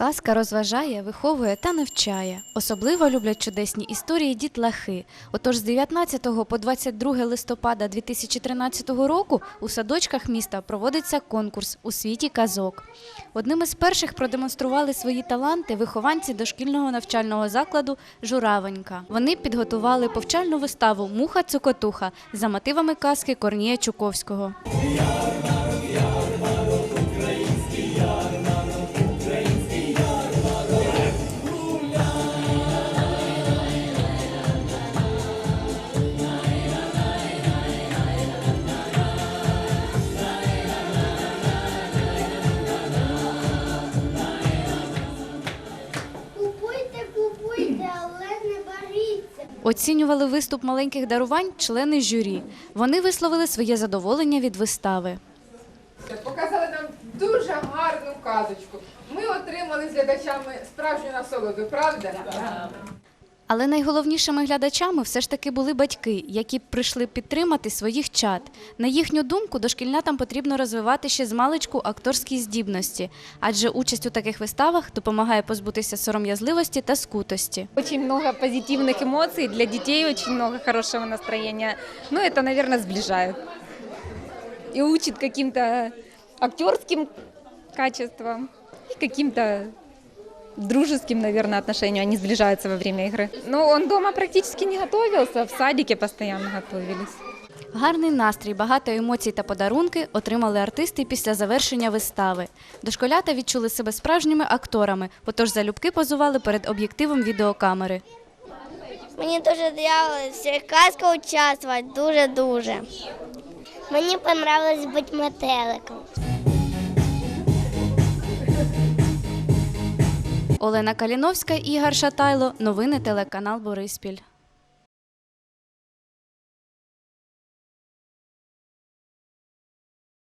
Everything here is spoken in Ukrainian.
Казка розважає, виховує та навчає. Особливо люблять чудесні історії дітлахи. Отож, з 19 по 22 листопада 2013 року у садочках міста проводиться конкурс у світі казок. Одним із перших продемонстрували свої таланти вихованці дошкільного навчального закладу Журавенька. Вони підготували повчальну виставу Муха цокотуха за мотивами казки Корнія Чуковського. Оцінювали виступ маленьких дарувань члени журі. Вони висловили своє задоволення від вистави. Показали нам дуже гарну казочку. Ми отримали з глядачами справжню насолоду, правда? Але найголовнішими глядачами все ж таки були батьки, які прийшли підтримати своїх чад. На їхню думку, дошкільнятам потрібно розвивати ще з маличку акторські здібності, адже участь у таких виставах допомагає позбутися сором'язливості та скутості. Очень много позитивных эмоций, для детей очень много хорошего настроения. Ну, это, наверное, сближает. И учит каким-то актерским качествам и каким-то дружеским, наверное, отношениям. Они сближаются во время игры. Но он дома практически не готовился, в садике постоянно готовились. Гарний настрій, багато емоцій та подарунки отримали артисти після завершення вистави. Дошколята відчули себе справжніми акторами, отож залюбки позували перед об'єктивом відеокамери. Мені дуже подобалося казка участвувати, дуже-дуже. Мені понравилось бути метеликом. Олена Каліновська, Ігор Шатайло. Новини телеканал Бориспіль.